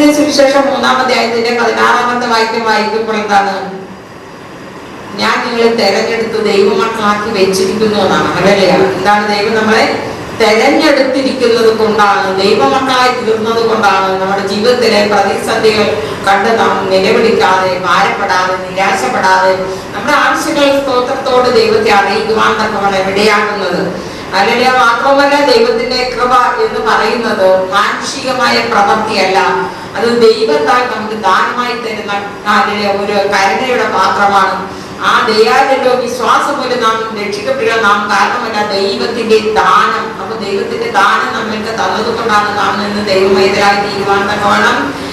എഴുതിയ സുവിശേഷം മൂന്നാം അധ്യായത്തിന്റെ പതിനാറാമത്തെ വാക്യം വായിക്കുമ്പോൾ എന്താണ്? ഞാൻ നിങ്ങളെ തെരഞ്ഞെടുത്ത് ദൈവമക്കളാക്കി വെച്ചിരിക്കുന്നു എന്നാണ്. അതല്ലേ എന്താണ് ദൈവം നമ്മളെ തെരഞ്ഞെടുത്തിരിക്കുന്നത് കൊണ്ടാണ് ദൈവമക്കളായി തീർന്നത് കൊണ്ടാണ്. നമ്മുടെ ജീവിതത്തിലെ പ്രതിസന്ധികൾ കണ്ട് നാം നിലവിളിക്കാതെ ഭാരപ്പെടാതെ നിരാശപ്പെടാതെ നമ്മുടെ ആവശ്യങ്ങൾ സ്തോത്രത്തോട് ദൈവത്തെ അറിയിക്കുവാൻ തക്കവണ്ണം ഇടയാകുന്നത് അല്ലെങ്കിൽ മാത്രമല്ല ദൈവത്തിന്റെ കൃപ എന്ന് പറയുന്നത് മാനുഷികമായ പ്രവൃത്തിയല്ല. അത് ദൈവത്താൽ നമുക്ക് ദാനമായി തരുന്ന ഒരു കരുണയുടെ പാത്രമാണ്. ആ ദയാലോ വിശ്വാസം മൂലം നാം രക്ഷിക്കപ്പെടുക നാം കാരണമല്ല ദൈവത്തിന്റെ ദാനം. അപ്പൊ ദൈവത്തിന്റെ ദാനം നമ്മൾക്ക് തന്നതുകൊണ്ടാണ് നാം ഇന്ന് ദൈവമൈതരായി തീരുവാൻ തക്കവണ്ണം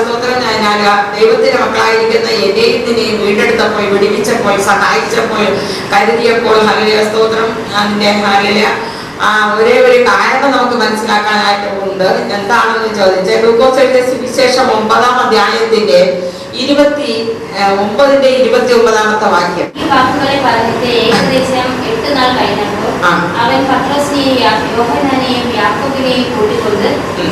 സ്തോത്രം. ഞാൻ ദൈവത്തിന്റെ മക്കളായിരിക്കുന്ന എന്നെയും നിന്നെയും വീണ്ടെടുത്തപ്പോൾ വിടിവിച്ചപ്പോൾ സഹായിച്ചപ്പോൾ കരുതിയപ്പോൾ ഹരടിയ സ്തോത്രം. അതിന്റെ ഹരളിയ ആ ഒരേ ഒരു കാരണം നമുക്ക് മനസ്സിലാക്കാനായിട്ട് ഉണ്ട്. എന്താണെന്ന് ചോദിച്ചാൽ ഗ്ലൂക്കോസ് എഴുതിയ സുവിശേഷം ഒമ്പതാം അധ്യായത്തിന്റെ ഇരുപത്തി ഒമ്പതിന്റെ ഇരുപത്തി ഒമ്പതാമത്തെ വാക്യം. ഈ വാക്കുകളെ പറഞ്ഞിട്ട് ഏകദേശം എട്ട് നാൾ കഴിഞ്ഞപ്പോൾ അവൻ പത്രോസിനെയും യാ- യോഹന്നാനെയും യാക്കോബിനെയും കൂട്ടിക്കൊണ്ട് ഉം.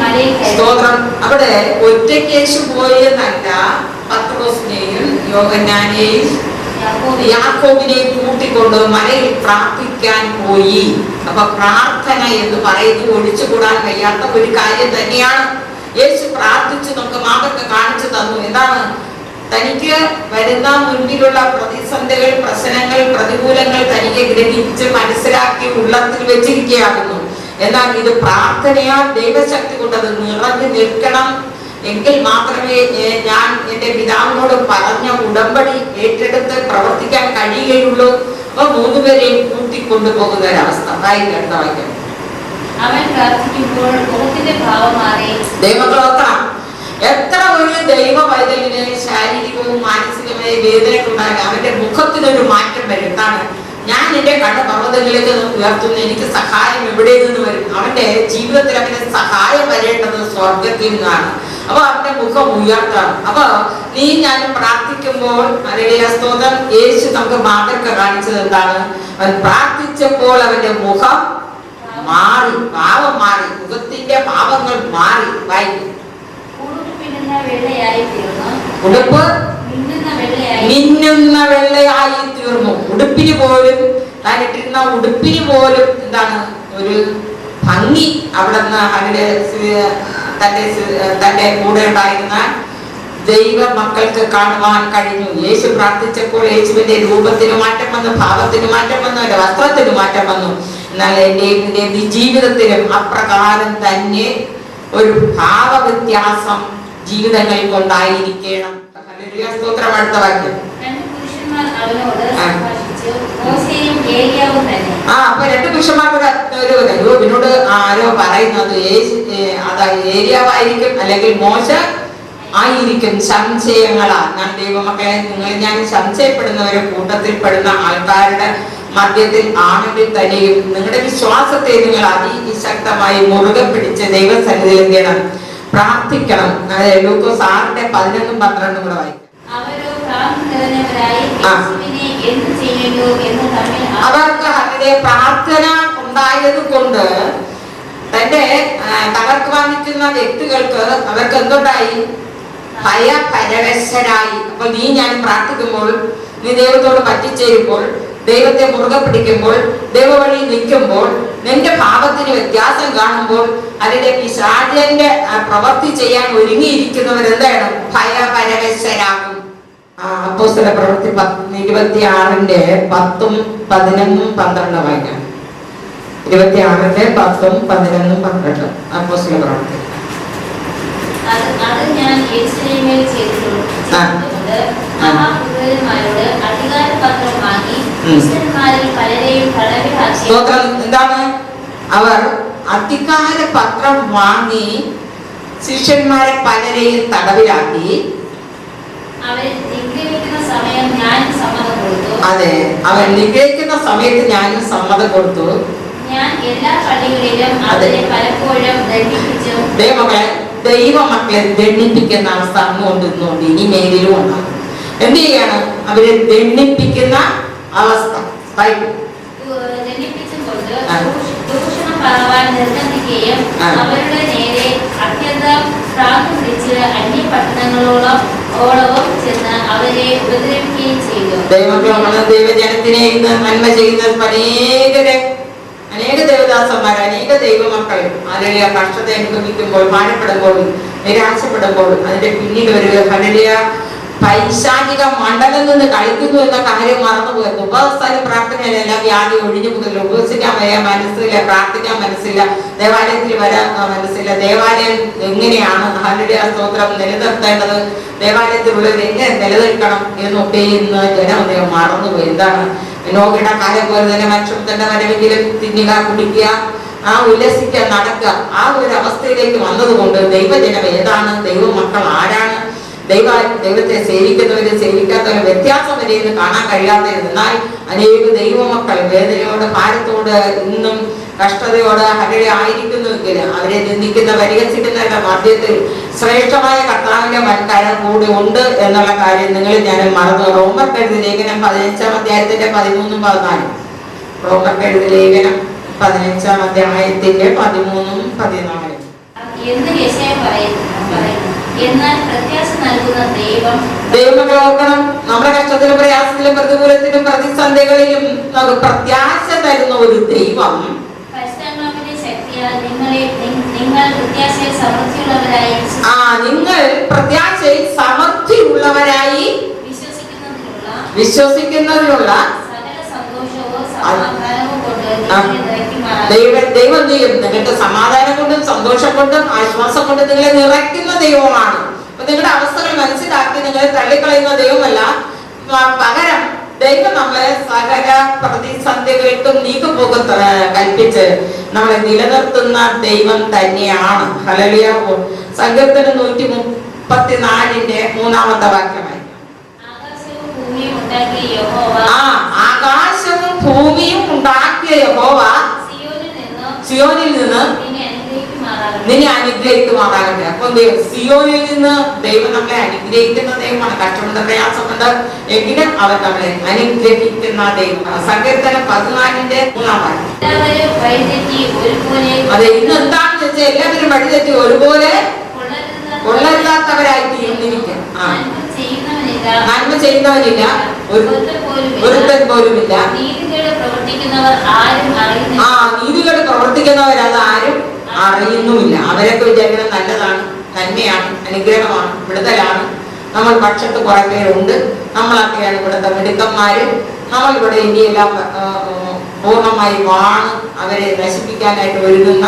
മലയിൽ സ്തോത്രം. അവിടെ ഒറ്റയ്ക്ക് യേശു പോയെന്നല്ല പത്രോസിനെയും യോഹന്നാനെയും യാക്കോബിനെ കൂട്ടിക്കൊണ്ട് മലയിൽ പ്രാർത്ഥിക്കാൻ പോയി. അപ്പൊ പ്രാർത്ഥന എന്ന് പറയുന്നത് ഒഴിച്ചുകൂടാൻ കഴിയാത്ത ഒരു കാര്യം തന്നെയാണ്. യേശു പ്രാർത്ഥിച്ചു നമുക്ക് മാതൃക കാണിച്ചു തന്നു. എന്താണ്? തനിക്ക് വരുന്ന മുൻപിലുള്ള പ്രതിസന്ധികൾ പ്രശ്നങ്ങൾ പ്രതികൂലങ്ങൾ തനിക്ക് ഗ്രഹിച്ച് മനസ്സിലാക്കി ഉള്ളത്തിൽ വെച്ചിരിക്കുകയാകുന്നു. എന്നാൽ ഇത് പ്രാർത്ഥനയാൽ ദൈവശക്തി കൊണ്ട് അത് നിറഞ്ഞു നിൽക്കണം. എങ്കിൽ മാത്രമേ ഞാൻ എന്റെ പിതാവിനോട് പറഞ്ഞ ഉടമ്പടി ഏറ്റെടുത്ത് പ്രവർത്തിക്കാൻ കഴിയുകയുള്ളൂ. അപ്പൊ മൂന്നുപേരെയും കൂട്ടിക്കൊണ്ടുപോകുന്ന ഒരവസ്ഥ. അതായത് അടുത്ത അവൻ പ്രാർത്ഥിക്കുമ്പോൾ മുഖത്തിന്റെ ഭാവം മാറി. ദൈവങ്ങളോക്കണം എത്ര ഒരു ദൈവ വൈതലിന് ശാരീരികവും മാനസികമായ വേദനയൊക്കെ ഉണ്ടാകും അവന്റെ മുഖത്തിനൊരു മാറ്റം വരും. എന്താണ്? ഞാൻ എന്റെ കണ്ണ് പർവതങ്ങളിലേക്ക് ഉയർത്തുന്നു. എനിക്ക് സഹായം എവിടെ നിന്ന് വരും? അവന്റെ ജീവിതത്തിൽ അവന്റെ സഹായം വരേണ്ടത് സ്വർഗത്തിൽ നിന്നാണ്. അപ്പൊ അവന്റെ മുഖം ഉയർത്താണ്. അപ്പൊ നീ ഞാൻ പ്രാർത്ഥിക്കുമ്പോൾ അല്ലെങ്കിൽ സ്തോത്രം യേശു നമുക്ക് മാതൃക കാണിച്ചത് എന്താണ്? അവൻ പ്രാർത്ഥിച്ചപ്പോൾ അവന്റെ മുഖം മാറി പാവം മാറി മുഖത്തിന്റെ പാവങ്ങൾ മാറി വായിക്കും. ഉടുപ്പ് മിന്നുന്ന വെള്ളയായി തീർന്നു. ഉടുപ്പിന് പോലും താൻ ഇട്ടിരുന്ന ഉടുപ്പിന് പോലും എന്താണ് ഒരു ഭംഗി അവിടെ നിന്ന് അവരുടെ തന്റെ തന്റെ കൂടെ ഉണ്ടായിരുന്ന ദൈവ മക്കൾക്ക് കാണുവാൻ കഴിഞ്ഞു. യേശു പ്രാർത്ഥിച്ചപ്പോൾ യേശുവിന്റെ രൂപത്തിന് മാറ്റം വന്നു ഭാവത്തിന് മാറ്റം വന്നു അവന്റെ വസ്ത്രത്തിന് മാറ്റം വന്നു. എന്നാൽ എന്റെ നിന്റെയും ജീവിതത്തിലും അപ്രകാരം തന്നെ ഒരു ഭാവ വ്യത്യാസം ജീവിതങ്ങളിൽ കൊണ്ടായിരിക്കണം. സ്തോത്രം അടുത്ത വാക്യം. ആ. അപ്പൊ രണ്ട് പുരുഷന്മാർക്ക് ഒരു ഇവനോട് ആരോ പറയുന്നത് ഏരിയാവായിരിക്കും അല്ലെങ്കിൽ മോശ ആയിരിക്കും സംശയങ്ങളാ. ഞാൻ ദൈവമൊക്കെ നിങ്ങൾ ഞാൻ സംശയപ്പെടുന്നവരെ കൂട്ടത്തിൽ പെടുന്ന ആൾക്കാരുടെ മധ്യത്തിൽ ആണെങ്കിൽ തന്നെയും നിങ്ങളുടെ വിശ്വാസത്തെ നിങ്ങൾ അതിശക്തമായി മുറുകെ പിടിച്ച് ദൈവസന്നിധിയിൽ എന്ത് ചെയ്യണം? പ്രാർത്ഥിക്കണം. അതായത് ലൂക്കോസ് ആറിന്റെ പതിനൊന്നും പന്ത്രണ്ടും കൂടെ വായിക്കും. അവരോ പ്രാർത്ഥന അവർക്ക് അതിലെ പ്രാർത്ഥന ഉണ്ടായത് കൊണ്ട് തന്റെ ആ, വാങ്ങിക്കുന്ന വ്യക്തികൾക്ക് അവർക്ക് എന്തുണ്ടായി? ഭയപരവശരായി. അപ്പൊ നീ ഞാൻ പ്രാർത്ഥിക്കുമ്പോൾ നീ ദൈവത്തോട് പറ്റിച്ചേരുമ്പോൾ ദൈവത്തെ മുറുകെ പിടിക്കുമ്പോൾ ദൈവവഴി നിൽക്കുമ്പോൾ നിന്റെ ഭാവത്തിന് വ്യത്യാസം കാണുമ്പോൾ അതിന്റെ പിശാചന്റെ പ്രവൃത്തി ചെയ്യാൻ ഒരുങ്ങിയിരിക്കുന്നവർ എന്താണ് ഭയപരവശരാകും. ആ, അപ്പോസ്തല പ്രവൃത്തി ഇരുപത്തി ആറിന്റെ പത്തും പതിനൊന്നും പന്ത്രണ്ടും വായിക്കാം. ഇരുപത്തി ആറിന്റെ പത്തും പതിനൊന്നും പന്ത്രണ്ടും. അത് അത് ഞാൻ. മഹാപുരോഹിതന്മാരോട് അധികാരപത്രം വാങ്ങി. പുരുഷന്മാരിൽ പലരെയും സ്തോത്രം. എന്താണ്? അവർ അധികാര പത്രം വാങ്ങി ശിഷ്യന്മാരെ പലരെയും തടവിലാക്കി. അവരെ നിഗ്രഹിക്കുന്ന സമയം ഞാൻ അതെ അവൻ നിഗ്രഹിക്കുന്ന സമയത്ത് ഞാനും സമ്മതം കൊടുത്തു. ഞാൻ എല്ലാ പള്ളികളിലും പലപ്പോഴും ദണ്ഡിപ്പിച്ചു. ദൈവമക്കളെ ദണ്ണിപ്പിക്കുന്ന അവസ്ഥ ഇന്നുകൊണ്ട് ഇനി മേലിലും ഉണ്ടാകും. എന്ത് ചെയ്യാണ്? അവരെ ദണ്ണിപ്പിക്കുന്ന അവസ്ഥ. അവരുടെ നേരെ ഭ്രാന്ത് പിടിച്ച് അന്യപട്ടണങ്ങളോളം ഓളവും ദൈവങ്ങൾ ദൈവജനത്തിനെ ഇന്ന് നന്മ ചെയ്യുന്ന അനേകരെ അനേക ദേവദാസന്മാർ അനേക ദൈവമക്കൾ അലലിയ കഷ്ടത അനുഭവിക്കുമ്പോൾ മാനപ്പെടുമ്പോഴും നിരാശപ്പെടുമ്പോഴും അതിന്റെ പിന്നിൽ ഒരു ഹലലിയ പൈശാചിക മണ്ഡലം നിന്ന് കളിക്കുന്നു എന്ന കാര്യം മറന്നുപോയിരുന്നു. ഉപസ്ഥാനം പ്രാർത്ഥനയിലല്ല വ്യാധി ഒഴിഞ്ഞു പോകുന്നില്ല ഉപസിക്കാൻ മനസ്സില്ല പ്രാർത്ഥിക്കാൻ മനസ്സില്ല ദേവാലയത്തിൽ വരാൻ മനസ്സില്ല. ദേവാലയം എങ്ങനെയാണ്? ഹലലിയ സ്തോത്രം നിലനിർത്തേണ്ടത്? ദേവാലയത്തിലുള്ളവർ എങ്ങനെ നിലനിൽക്കണം എന്നൊക്കെ ഇന്ന് ജനം അദ്ദേഹം മറന്നുപോയി. എന്താണ്? നോക്കിയുടെ കാലം പോലെ തന്നെ മനുഷ്യത്തിന്റെ വരവെങ്കിലും തിന്നുക കുടിക്കുക ആ ഉല്ലസിക്കുക നടക്കുക ആ ഒരു അവസ്ഥയിലേക്ക് വന്നതുകൊണ്ട് ദൈവജനം ഏതാണ്? ദൈവമക്കൾ ആരാണ്? ദൈവ ദൈവത്തെ സേവിക്കുന്നവരും സേവിക്കാത്തവരും വ്യത്യാസം വരെ ഇന്ന് കാണാൻ കഴിയാത്തതിരുന്നാൽ അനേക ദൈവമക്കൾ വേദനയോട് ഭാരത്തോട് ഇന്നും കഷ്ടതയോട് അകലെ ആയിരിക്കുന്നുവെങ്കിൽ അവരെ നിന്ദിക്കുന്ന പരിഹസിക്കുന്നവരുടെ മധ്യത്തിൽ ശ്രേഷ്ഠമായ കർത്താവിന്റെ മനക്കാരം കൂടെ ഉണ്ട് എന്നുള്ള കാര്യം നിങ്ങൾ ഞാൻ മറന്നു. റോമർ കരുതി ലേഖനം പതിനഞ്ചാം അധ്യായത്തിന്റെ പതിമൂന്നും പതിനാലും. റോമർ കരുതി ലേഖനം പതിനഞ്ചാം അധ്യായത്തിന്റെ പതിമൂന്നും പതിനാലും. എന്ന് പറയുന്നു? എന്നാൽ പ്രത്യാശ നൽകുന്ന ദൈവം ദൈവമക്കൾ ഓർക്കണം നമ്മുടെ കഷ്ടത്തിലും പ്രയാസത്തിലും പ്രതികൂലത്തിലും പ്രതിസന്ധികളിലും നമുക്ക് പ്രത്യാശ തരുന്ന ഒരു ദൈവം നിങ്ങൾ പ്രത്യാശയിൽ സമൃദ്ധിയുള്ളവരായി ആ നിങ്ങൾ പ്രത്യാശയിൽ സമൃദ്ധിയുള്ളവരായി വിശ്വസിക്കുന്നതിനുള്ള. ദൈവം ചെയ്യും നിങ്ങളുടെ സമാധാനം സന്തോഷം കൊണ്ടും ആശ്വാസം കൊണ്ടും നിങ്ങളെ നിറയ്ക്കുന്ന ദൈവമാണ്. അപ്പൊ നിങ്ങളുടെ അവസ്ഥകൾ മനസ്സിലാക്കി നിങ്ങളെ തള്ളിക്കളയുന്ന ദൈവമല്ല. പകരം ദൈവം നമ്മളെ സകല പ്രതിസന്ധികൾക്കും നീക്കുപോകും കൽപ്പിച്ച് നമ്മളെ നിലനിർത്തുന്ന ദൈവം തന്നെയാണ്. ഹലലിയ സങ്കീർത്തനം നൂറ്റി മുപ്പത്തിനാലിന്റെ മൂന്നാമത്തെ വാക്യമായി. ആകാശവും ഭൂമിയും ഉണ്ടാക്കിയ യഹോവ. ആ ആകാശവും ഭൂമിയും ഉണ്ടാക്കിയ യഹോവ സിയോനിൽ നിന്ന് നിന്ന് അനുഗ്രഹിക്കുമാറാകട്ടെ. അപ്പൊ സിയോനിൽ നിന്ന് ദൈവം നമ്മളെ അനുഗ്രഹിക്കുന്ന ദൈവമാണ്. കഷ്ടമുണ്ട് പ്രയാസമുണ്ട്. എങ്കിലും അവൻ നമ്മളെ അനുഗ്രഹിക്കുന്ന ദൈവമാണ്. സങ്കീർത്തനം പതിനാലിന്റെ മൂന്നാം അതെ ഇന്ന് എന്താണെന്ന് വെച്ചാൽ എല്ലാവരും വഴിതെറ്റി ഒരുപോലെ കൊള്ളരുതാത്ത- കൊള്ളരുതാത്തവരായി തീർന്നിരിക്കും ആ. നന്മ ചെയ്യുന്നവരില്ല ഒരുത്തൻ പോലുമില്ല. നീതികേട് പ്രവർത്തിക്കുന്നവർ ആരും ആ നീതികൾ പ്രവർത്തിക്കുന്നവരത് ആരും അറിയുന്നുമില്ല. അവരൊക്കെ വിചാരിക്കുന്നത് നല്ലതാണ് നന്മയാണ് അനുഗ്രഹമാണ് വിടുതലാണ്. നമ്മൾ പക്ഷത്ത് കുറെ പേരുണ്ട്. നമ്മളൊക്കെയാണ് ഇവിടുത്തെ മിടുക്കന്മാര്. നമ്മൾ ഇവിടെ ആ, പൂർണമായി വാണ് അവരെ നശിപ്പിക്കാനായിട്ട് ഒരുങ്ങുന്ന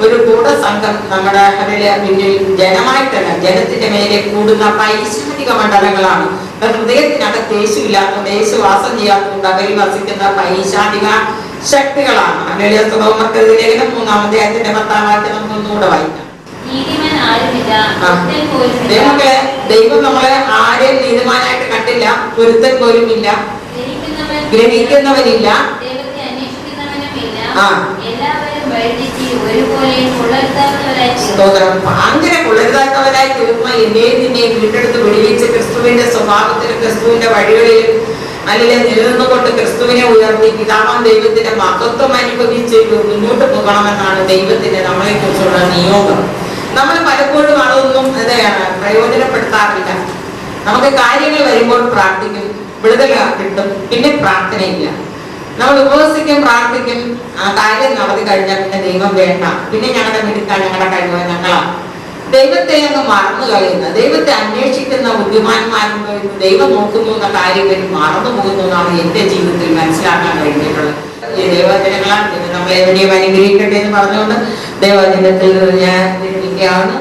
ഒരു കൂടസംഘം നമ്മുടെ അവരുടെ പിന്നിൽ ജനമായിട്ടല്ല ജനത്തിന്റെ മേലെ കൂടുന്ന പൈശാചിക മണ്ഡലങ്ങളാണ്. ഹൃദയത്തിനകത്ത് യേശു ഇല്ലാത്തതുകൊണ്ട് യേശു വാസം ചെയ്യാത്തതുകൊണ്ട് അവരിൽ വസിക്കുന്ന പൈശാചിക ശക്തികളാണ്. അതിലെ തുറമുഖത്തിലേക്ക് മൂന്നാമത്തെ അതിന്റെ പത്താം വാക്യം നമുക്ക് ഒന്നുകൂടെ വായിക്കാം. ദൈവമക്കളെ ദൈവം നമ്മളെ ആരെയും നീതിമാനായിട്ട് കണ്ടില്ല പൊരുത്തൻ പോലും ഇല്ല ഗ്രഹിക്കുന്നവനില്ല. ആ. സ്തോത്രം. അങ്ങനെ കൊള്ളരുതാത്തവരായി തീർന്ന എന്നെയും നിന്നെയും വീണ്ടെടുത്ത് വിടുവിച്ച് ക്രിസ്തുവിന്റെ സ്വഭാവത്തിലും ക്രിസ്തുവിന്റെ വഴികളിലും അല്ലെങ്കിൽ നിലനിന്നുകൊണ്ട് ക്രിസ്തുവിനെ ഉയർത്തി പിതാവാൻ ദൈവത്തിന്റെ മഹത്വം അനുഭവിച്ച് മുന്നോട്ട് പോകണമെന്നാണ് ദൈവത്തിന്റെ നമ്മളെ കുറിച്ചുള്ള നിയോഗം. നമ്മൾ പലപ്പോഴും അതൊന്നും പ്രയോജനപ്പെടുത്താറില്ല. നമുക്ക് കാര്യങ്ങൾ വരുമ്പോൾ പ്രാർത്ഥിക്കും വിടുതൽ കിട്ടും പിന്നെ പ്രാർത്ഥനയില്ല. നമ്മൾ ഉപവസിക്കും പ്രാർത്ഥിക്കും ആ കാര്യം നടത്തി കഴിഞ്ഞാൽ പിന്നെ ദൈവം വേണ്ട. പിന്നെ ഞങ്ങളുടെ മിടുക്കാൻ ഞങ്ങളുടെ കഴിവ് ഞങ്ങളാ ദൈവത്തെ അങ്ങ് മറന്നു കളയുന്ന. ദൈവത്തെ അന്വേഷിക്കുന്ന ബുദ്ധിമാന്മാരും ദൈവം നോക്കുന്നു എന്ന കാര്യങ്ങൾ മറന്നു പോകുന്നു എന്നാണ് എന്റെ ജീവിതത്തിൽ മനസ്സിലാക്കാൻ കഴിഞ്ഞിട്ടുള്ളത്. ഈ ദൈവജനങ്ങളാണ് ദൈവം നമ്മളെ എവിടെയും അനുഗ്രഹിക്കട്ടെ എന്ന് പറഞ്ഞുകൊണ്ട് ദൈവജനത്തിൽ ഞാൻ വിരമിക്കുകയാണ്.